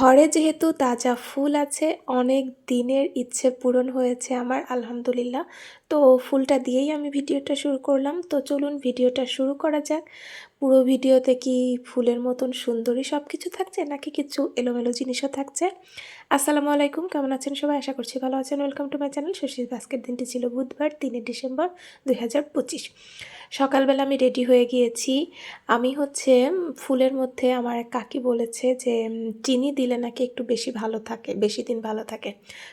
ঘরে যেহেতু তাজা ফুল আছে, অনেক দিনের ইচ্ছে পূরণ হয়েছে আমার, আলহামদুলিল্লাহ। তো ফুলটা দিয়েই আমি ভিডিওটা শুরু করলাম। তো চলুন ভিডিওটা শুরু করা যাক। পুরো ভিডিওতে কি ফুলের মতন সুন্দরী সব কিছু থাকছে, নাকি কিছু এলোমেলো জিনিসও থাকছে? আসসালামু আলাইকুম, কেমন আছেন সবাই? আশা করছি ভালো আছেন। ওয়েলকাম টু মাই চ্যানেল শশীর বাস্কের দিনটি ছিল বুধবার, তিনে ডিসেম্বর দুই হাজার পঁচিশ। সকালবেলা আমি রেডি হয়ে গিয়েছি। আমি হচ্ছে ফুলের মধ্যে আমার এক কাকি বলেছে যে চিনি দিলে নাকি একটু বেশি ভালো থাকে, বেশি দিন ভালো থাকে।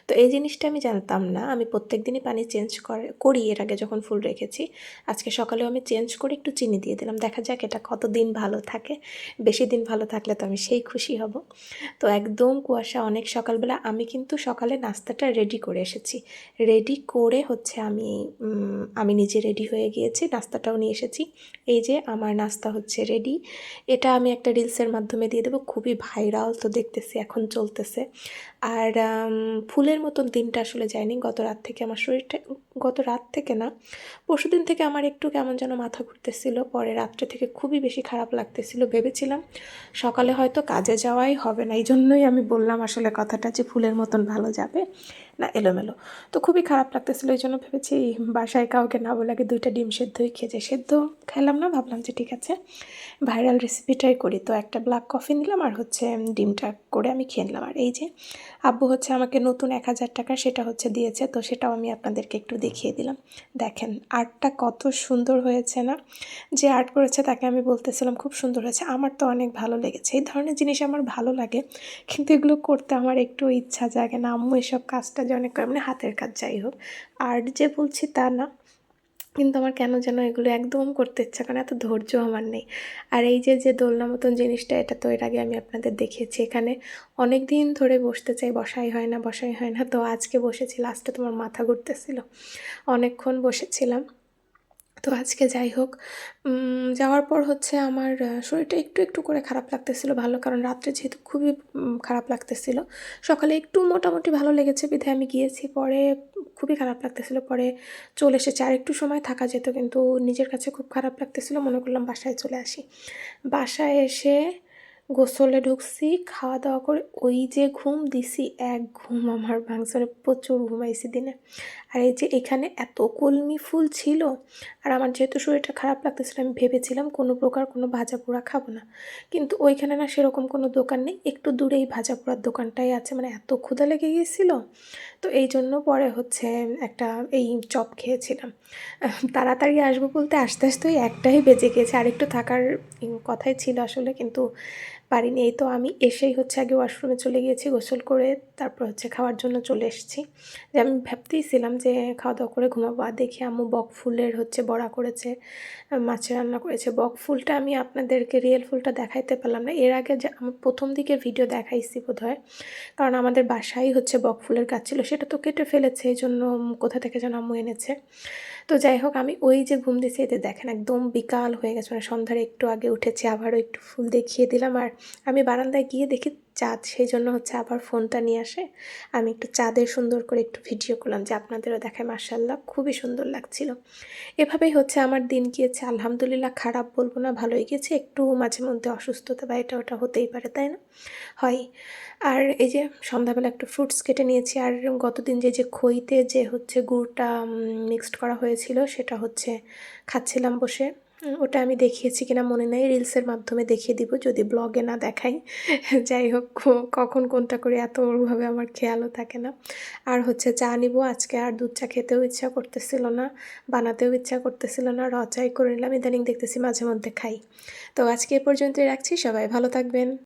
তো এই জিনিসটা আমি জানতাম না। আমি প্রত্যেক দিনই পানি চেঞ্জ করে, করি এর আগে যখন ফুল রেখেছি। আজকে সকালেও আমি চেঞ্জ করে একটু চিনি দিয়ে দিলাম। দেখা যাক এটা কত দিন ভালো থাকে, বেশি দিন ভালো থাকলে তো আমি সেই খুশি হব। তো একদম কুয়াশা, অনেক সকালবেলা আমি কিন্তু সকালে নাস্তাটা রেডি করে এসেছি। রেডি করে হচ্ছে আমি আমি নিজে রেডি হয়ে গিয়েছি, নাস্তাটাও নিয়ে এসেছি। এই যে আমার নাস্তা হচ্ছে রেডি এটা আমি একটা রিলসের মাধ্যমে দিয়ে দেবো, খুবই ভাইরাল তো দেখতেছি, এখন চলতেছে। আর ফুলের মতন দিনটা আসলে যায়নি, গত রাত থেকে আমার শরীরটা গত রাত থেকে না পরশুদিন থেকে আমার একটু কেমন যেন মাথা ঘুরতেছিল। পরে রাত্রে থেকে খুবই বেশি খারাপ লাগতেছিল। ভেবেছিলাম সকালে হয়তো কাজে যাওয়াই হবে না। এই জন্যই আমি বললাম আসলে কথাটা যে ফুলের মতন ভালো যাবে। না, এলোমেলো। তো খুবই খারাপ লাগতেছিলো, এই জন্য ভেবেছি বাসায় কাউকে না বলে আগে দুইটা ডিম সেদ্ধই খেয়েছে সেদ্ধ খেলাম না, ভাবলাম যে ঠিক আছে, ভাইরাল রেসিপিটাই করি। তো একটা ব্ল্যাক কফি নিলাম আর হচ্ছে ডিমটা করে আমি খেয়ে নিলাম। আর এই যে আব্বু হচ্ছে আমাকে নতুন এক হাজার টাকা সেটা হচ্ছে দিয়েছে, তো সেটাও আমি আপনাদেরকে একটু দেখিয়ে দিলাম। দেখেন, আর্টটা কত সুন্দর হয়েছে না? যে আর্ট করেছে তাকে আমি বলতেছিলাম, খুব সুন্দর হয়েছে, আমার তো অনেক ভালো লেগেছে। এই ধরনের জিনিস আমার ভালো লাগে, কিন্তু এগুলো করতে আমার একটু ইচ্ছা জাগে না। আম্মু এসব কাজটা যে অনেক মানে হাতের কাজ যাই হোক। আর্ট যে বলছি তা না, কিন্তু আমার কেন যেন এগুলো একদম করতে ইচ্ছা কারণ এত ধৈর্য আমার নেই। আর এই যে যে দোলনা মতন জিনিসটা, এটা তো এর আগে আমি আপনাদের দেখিয়েছি। এখানে অনেক দিন ধরে বসতে চাই, বসাই হয় না, বসাই হয় না। তো আজকে বসেছি লাস্টে তোমার মাথা ঘুরতেছিল। অনেকক্ষণ বসেছিলাম। তো আজকে যাই হোক যাওয়ার পর হচ্ছে আমার শরীরটা একটু একটু করে খারাপ লাগতেছিল ভালো, কারণ রাত্রে যেহেতু খুবই খারাপ লাগতেছিল। সকালে একটু মোটামুটি ভালো লেগেছে বিধায় আমি গিয়েছি, পরে খুবই খারাপ লাগতেছিল, পরে চলে এসেছে। আর একটু সময় থাকা যেত, কিন্তু নিজের কাছে খুব খারাপ লাগতেছিল, মনে করলাম বাসায় চলে আসি। বাসায় এসে গোসলে ঢুকছি খাওয়া দাওয়া করে ওই যে ঘুম দিছি, এক ঘুম আমার ভাঙছে প্রচুর ঘুমাইছি দিনে। আর এই যে এখানে এত কলমি ফুল ছিল, আর আমার যেহেতু শরীরটা খারাপ লাগতেছিল আমি ভেবেছিলাম কোনো প্রকার কোনো ভাজা পোড়া খাব না। কিন্তু ওইখানে না সেরকম কোনো দোকান নেই, একটু দূরেই ভাজা পোড়ার দোকানটাই আছে মানে এত ক্ষুধা লেগে গিয়েছিল। তো এই জন্য পরে হচ্ছে একটা এই চপ খেয়েছিলাম। তাড়াতাড়ি আসব বলতে আস্তে আস্তে ওই একটাই বেজে গিয়েছে আর একটু থাকার কথাই ছিল আসলে, কিন্তু পারিনি। এই তো আমি এসেই হচ্ছে আগে ওয়াশরুমে চলে গিয়েছি, গোসল করে তারপর হচ্ছে খাওয়ার জন্য চলে এসেছি। যে আমি ভাবতেইছিলাম যে খাওয়া দাওয়া করে ঘুমাবো। আর দেখি আম্মু বক ফুলের হচ্ছে বড়া করেছে মাছের রান্না করেছে। বক ফুলটা আমি আপনাদেরকে রিয়েল ফুলটা দেখাইতে পারলাম না। এর আগে যে আমি প্রথম দিকে ভিডিও দেখাইছি বোধ হয় কারণ আমাদের বাসায় হচ্ছে বক ফুলের গাছ ছিল, সেটা তো কেটে ফেলেছে, এই জন্য কোথা থেকে যেন আম্মু এনেছে। তো যাই হোক, আমি ওই যে ঘুম দিয়েছি এতে দেখেন একদম বিকাল হয়ে গেছে মানে সন্ধ্যার একটু আগে উঠেছি, আবারও একটু ফুল দেখিয়ে দিলাম। আর আমি বারান্দায় গিয়ে দেখি চাঁদ, সেই জন্য হচ্ছে আবার ফোনটা নিয়ে আসে। আমি একটু চাঁদের সুন্দর করে একটু ভিডিও করলাম যে আপনাদেরও দেখায় মার্শাল্লাহ খুবই সুন্দর লাগছিল। এভাবেই হচ্ছে আমার দিন গিয়েছে। আলহামদুলিল্লাহ খারাপ বলব না, ভালোই গিয়েছে। একটু মাঝে মধ্যে অসুস্থতা বা এটা ওটা হতেই পারে, তাই না? হয়। আর এই যে সন্ধ্যাবেলা একটু ফ্রুটস কেটে নিয়েছি। আর গতদিন যে যে খইতে যে হচ্ছে গুড়টা মিক্সড করা হয়েছিল, সেটা হচ্ছে খাচ্ছিলাম বসে। ওটা আমি দেখিয়েছি কিনা মনে নাই। রিলসের মাধ্যমে দেখিয়ে দিব, যদি ব্লগে না দেখাই। যাই হোক কখন কোনটা করে এত ওরভাবে আমার খেয়ালও থাকে না। আর হচ্ছে চা নিব আজকে, আর দুধ চা খেতেও ইচ্ছা করতেছিল না, বানাতেও ইচ্ছা করতেছিল না রচাই করে নিলাম, ইদানিং দেখতেছি মাঝে মধ্যে খাই। তো আজকে এ পর্যন্তই রাখছি, সবাই ভালো থাকবেন।